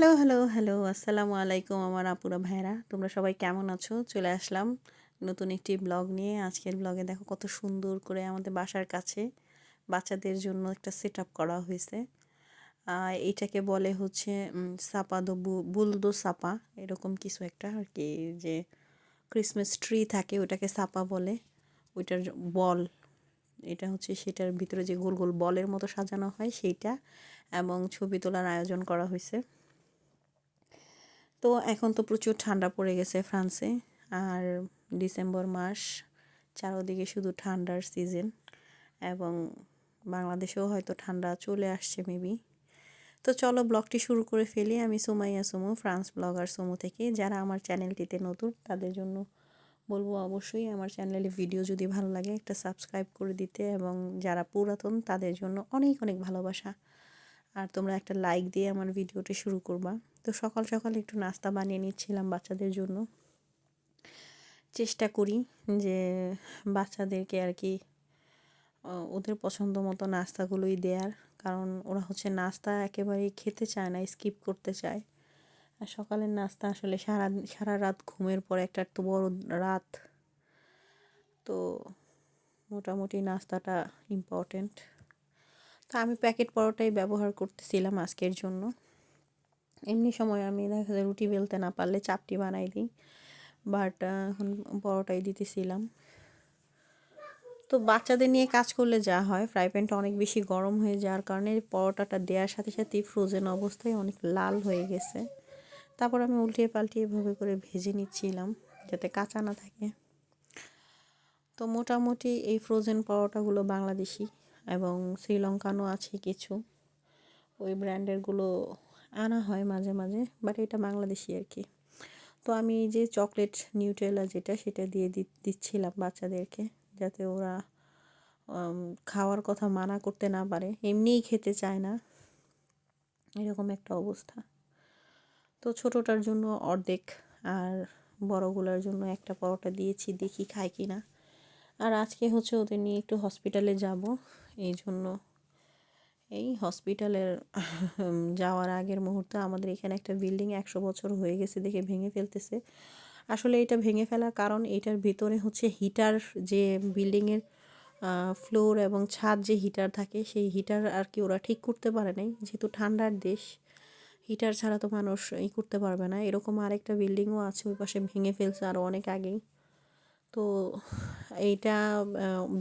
Hello hello hello আসসালামু আলাইকুম আমার আপুরা ভাইরা। তোমরা সবাই কেমন আছো? চলে আসলাম নতুন একটি ব্লগ নিয়ে। আজকের ব্লগে দেখো কত সুন্দর করে আমাদের বাসার কাছে বাচ্চাদের জন্য একটা সেট করা হয়েছে। এইটাকে বলে হচ্ছে সাপা দো বুলদো সাপা, এরকম কিছু একটা আর কি, যে ক্রিসমাস ট্রি থাকে, ওটাকে সাপা বলে। ওইটার বল, এটা হচ্ছে সেটার ভিতরে যে গোল গোল বলের মতো সাজানো হয়, সেইটা, এবং ছবি তোলার আয়োজন করা হয়েছে। তো এখন তো প্রচুর ঠান্ডা পড়ে গেছে ফ্রান্সে। আর ডিসেম্বর মাস চারোদিকে শুধু ঠান্ডার সিজন এবং বাংলাদেশেও হয়তো ঠান্ডা চলে আসছে মেবি তো চলো ব্লগটি শুরু করে ফেলি। আমি সুমাইয়া সুমু, ফ্রান্স ব্লগার সুমু থেকে। যারা আমার চ্যানেলটিতে নতুন, তাদের জন্য বলব অবশ্যই আমার চ্যানেলে ভিডিও যদি ভালো লাগে, একটা সাবস্ক্রাইব করে দিতে। এবং যারা পুরাতন, তাদের জন্য অনেক অনেক ভালোবাসা। আর তোমরা একটা লাইক দিয়ে আমার ভিডিওটি শুরু করবা। তো সকাল সকাল একটু নাস্তা বানিয়ে নিচ্ছিলাম বাচ্চাদের জন্য। চেষ্টা করি যে বাচ্চাদেরকে আর কি ওদের পছন্দ মতো নাস্তাগুলোই দেওয়ার কারণ ওরা হচ্ছে নাস্তা একেবারেই খেতে চায় না, স্কিপ করতে চায়। আর সকালের নাস্তা আসলে সারা সারা রাত ঘুমের পরে একটা এত বড় রাত। তো মোটামুটি নাস্তাটা ইম্পর্টেন্ট তো আমি প্যাকেট পরোটাই ব্যবহার করতেছিলাম আজকের জন্য। এমনি সময় আমি দেখা যায় রুটি বেলতে না পারলে চাপটি বানাই দিই। বাট এখন পরোটাই দিতেছিলাম। তো বাচ্চাদের নিয়ে কাজ করলে যা হয় ফ্রাই প্যানটা অনেক বেশি গরম হয়ে যাওয়ার কারণে পরোটাটা দেওয়ার সাথে সাথেই ফ্রোজেন অবস্থায় অনেক লাল হয়ে গেছে। তারপর আমি উল্টিয়ে পাল্টিয়ে এভাবে করে ভেজে নিচ্ছিলাম, যাতে কাঁচা না থাকে। তো মোটামুটি এই ফ্রোজেন পরোটাগুলো বাংলাদেশি এবং শ্রীলঙ্কানও আছে কিছু। ওই ব্র্যান্ডেরগুলো আনা হয় মাঝে মাঝে বাট এটা বাংলাদেশি আর কি। তো আমি এই যে চকলেট নিউট্রেলা যেটা, সেটা দিয়ে দিচ্ছিলাম বাচ্চাদেরকে, যাতে ওরা খাওয়ার কথা মানা করতে না পারে। এমনিই খেতে চায় না। এরকম একটা অবস্থা। তো ছোটোটার জন্য অর্ধেক, আর বড়গুলোর জন্য একটা পরোটা দিয়েছি, দেখি খায় কি না আর আজকে হচ্ছে ওদের নিয়ে একটু হসপিটালে যাব, এই জন্য এই হসপিটালের যাওয়ার আগের মুহূর্তে আমাদের এখানে একটা বিল্ডিং একশো বছর হয়ে গেছে দেখে ভেঙে ফেলতেছে। আসলে এটা ভেঙে ফেলার কারণ এটার ভিতরে হচ্ছে হিটার যে বিল্ডিংয়ের ফ্লোর এবং ছাদ যে হিটার থাকে সেই হিটার আর কি ওরা ঠিক করতে পারে নাই। যেহেতু ঠান্ডার দেশ, হিটার ছাড়া তো মানুষ ই করতে পারবে না। এরকম আরেকটা বিল্ডিংও আছে ওই পাশে ভেঙে ফেলছে আরও অনেক আগেই। তো এইটা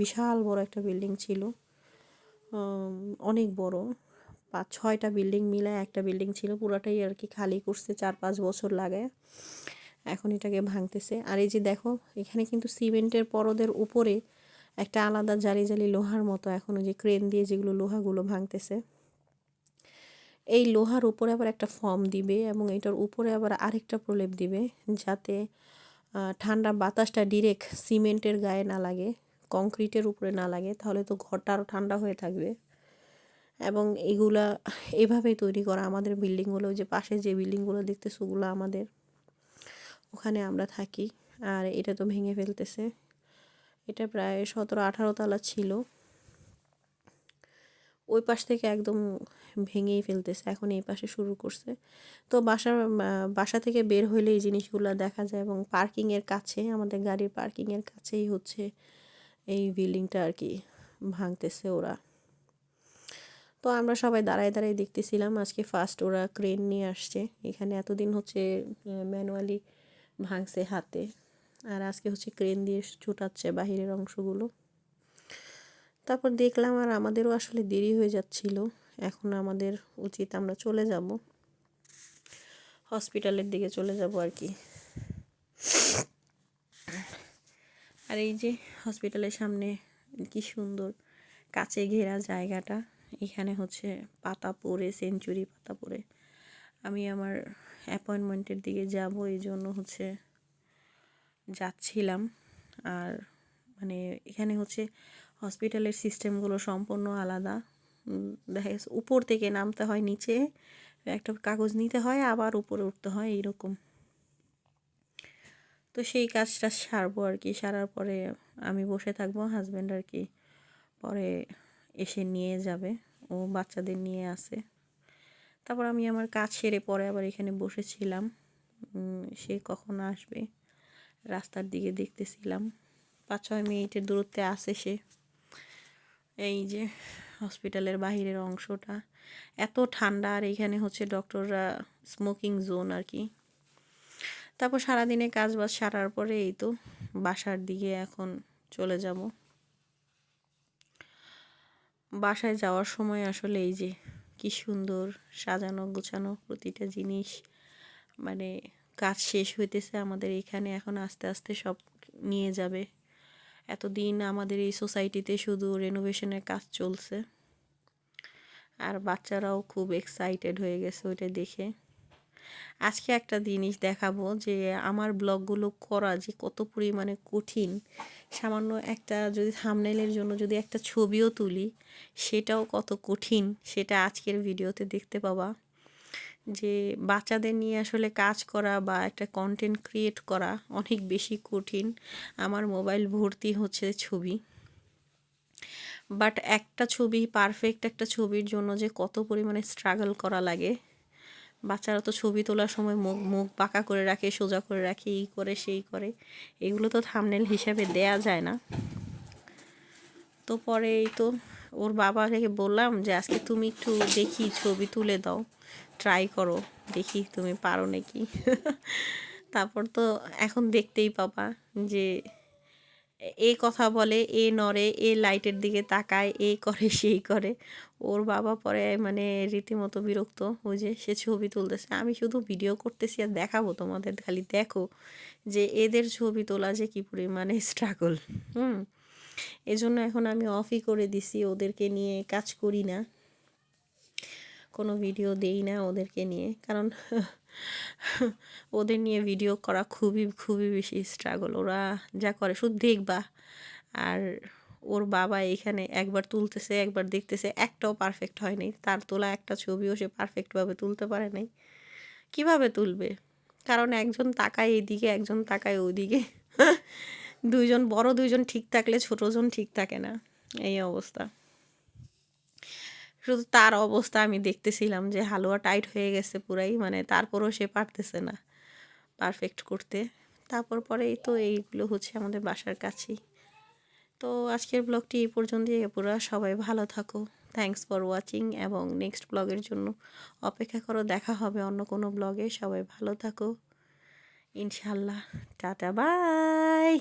বিশাল বড় একটা বিল্ডিং ছিল। অনেক বড়। পাঁচ, ছয়টা বিল্ডিং মিলে একটা বিল্ডিং ছিল, পুরাটাই আর কি খালি করছে, চার, পাঁচ বছর লাগে। এখন এটাকে ভাঙতেছে। আর এই যে দেখো, এখানে কিন্তু সিমেন্টের পরদের উপরে একটা আলাদা জালি জালি লোহার মতো, এখন যে ক্রেন দিয়ে যেগুলো লোহাগুলো ভাঙতেছে। এই লোহার উপরে আবার একটা ফর্ম দিবে এবং এটার উপরে আবার আরেকটা প্রলেপ দিবে, যাতে ঠান্ডা বাতাসটা ডিরেক্ট সিমেন্টের গায়ে না লাগে। কংক্রিটের উপরে না লাগে, তাহলে তো ঘরটা আরও ঠান্ডা হয়ে থাকবে। এবং এগুলা এভাবেই তৈরি করা আমাদের বিল্ডিংগুলো যে পাশে যে বিল্ডিংগুলো দেখতেছে ওগুলো আমাদের। ওখানে আমরা থাকি, আর এটা তো ভেঙে ফেলতেছে। এটা প্রায় সতেরো আঠারো তালা ছিল। ওই পাশ থেকে একদম ভেঙেই ফেলতেছে, এখন এই পাশে শুরু করছে। তো বাসা বাসা থেকে বের হইলে এই জিনিসগুলো দেখা যায় এবং পার্কিংয়ের কাছে, আমাদের গাড়ির পার্কিংয়ের কাছেই হচ্ছে এই বিল্ডিংটা আর কি ভাঙতেছে ওরা। তো আমরা সবাই দাঁড়ায় দাঁড়ায় দেখতেছিলাম, আজকে ফার্স্ট ওরা ক্রেন নিয়ে আসছে। এখানে এতদিন হচ্ছে ম্যানুয়ালি ভাঙছে হাতে। আর আজকে হচ্ছে ক্রেন দিয়ে ছুটাচ্ছে বাহিরের অংশগুলো। তারপর দেখলাম আর আমাদেরও আসলে দেরি হয়ে যাচ্ছিল। এখন আমাদের উচিত আমরা চলে যাব। হসপিটালের দিকে চলে যাব আর কি। আর এই যে হসপিটালের সামনে কি সুন্দর কাছে ঘেরা জায়গাটা। এখানে হচ্ছে পাতা পড়ে সেঞ্চুরি পাতা পড়ে। আমি আমার অ্যাপয়েন্টমেন্টের দিকে যাব এই জন্য হচ্ছে যাচ্ছিলাম। আর মানে এখানে হচ্ছে হসপিটালের সিস্টেমগুলো সম্পূর্ণ আলাদা। দেখা গেছে উপর থেকে নামতে হয়, নিচে একটা কাগজ নিতে হয়, আবার উপরে উঠতে হয়, এইরকম। তো সেই কাজটা সারবো আর কি। সারার পরে আমি বসে থাকব হাজব্যান্ড আর কি। পরে এসে নিয়ে যাবে। ও বাচ্চাদের নিয়ে আসে। তারপর আমি আমার কাজ সেরে পরে আবার এখানে বসেছিলাম। সে কখন আসবে রাস্তার দিকে দেখতেছিলাম। পাঁচ ছয় মিনিটের দূরত্বে আসে সে। এই যে হসপিটালের বাহিরের অংশটা। এত ঠান্ডা আর এখানে হচ্ছে ডক্টররা স্মোকিং জোন আর কি। তারপর সারাদিনে কাজ বাজ সারার পরে এই তো বাসার দিকে এখন চলে যাব। বাসায় যাওয়ার সময় আসলে এই যে কি সুন্দর সাজানো গোছানো প্রতিটা জিনিস মানে কাজ শেষ হইতেছে আমাদের এখানে, এখন আস্তে আস্তে সব নিয়ে যাবে। এতদিন আমাদের এই সোসাইটিতে শুধু রেনোভেশনের কাজ চলছে। আর বাচ্চারাও খুব এক্সাইটেড হয়ে গেছে ওইটা দেখে। আজকে একটা জিনিস দেখাবো যে আমার ব্লগগুলো করা যে কত পরিমাণে কঠিন। সামান্য একটা যদি থামনেলের জন্য যদি একটা ছবিও তুলি, সেটাও কত কঠিন সেটা আজকের ভিডিওতে দেখতে পাবা। যে বাচ্চাদের নিয়ে আসলে কাজ করা বা একটা কন্টেন্ট ক্রিয়েট করা অনেক বেশি কঠিন। আমার মোবাইল ভর্তি হচ্ছে ছবি। বাট একটা ছবি পারফেক্ট একটা ছবির জন্য যে কত পরিমাণে স্ট্রাগল করা লাগে বাচ্চারা তো ছবি তোলার সময় মুখ মুখ পাকা করে রাখে, সোজা করে রাখে, এই করে, সেই করে। এগুলো তো থামনেল হিসাবে দেয়া যায় না। তো পরে এই তো ওর বাবাকে বললাম যে, আজকে তুমি একটু দেখি, ছবি তুলে দাও। ট্রাই করো, দেখি তুমি পারো নাকি? তারপর তো এখন দেখতেই পাবা যে এ কথা বলে, এ নড়ে, এ লাইটের দিকে তাকায়, এ করে, সেই করে। ওর বাবা পরে মানে রীতিমতো বিরক্ত ওই যে সে ছবি তুলতেছে। আমি শুধু ভিডিও করতেছি আর দেখাবো তোমাদের, খালি দেখো যে এদের ছবি তোলা যে কী পরিমাণে স্ট্রাগল হুম? এজন্য এখন আমি অফই করে দিছি, ওদেরকে নিয়ে কাজ করি না। কোনো ভিডিও দেই না ওদেরকে নিয়ে, কারণ ওদের নিয়ে ভিডিও করা খুবই খুবই বেশি স্ট্রাগল ওরা যা করে শুধু দেখবা। আর ওর বাবা এখানে একবার তুলতেছে, একবার দেখতেছে, একটাও পারফেক্ট হয়নি। তার তোলা একটা ছবিও সে পারফেক্টভাবে তুলতে পারে নাই। কীভাবে তুলবে? কারণ একজন তাকায় এইদিকে একজন তাকায় ওইদিকে দুইজন বড়, দুইজন ঠিক থাকলে ছোটজন ঠিক থাকে না। এই অবস্থা। শুধু তার অবস্থা আমি দেখতেছিলাম যে হালুয়া টাইট হয়ে গেছে পুরাই মানে তারপরও সে পারতেছে না পারফেক্ট করতে। তারপর পরেই তো এইগুলো হচ্ছে আমাদের বাসার কাছেই। তো আজকের ব্লগটি এই পর্যন্তই। পুরা সবাই ভালো থাকো। থ্যাংকস ফর ওয়াচিং এবং নেক্সট ব্লগের জন্য অপেক্ষা করো। দেখা হবে অন্য কোনো ব্লগে। সবাই ভালো থাকো। ইনশাল্লাহ টাটা বাই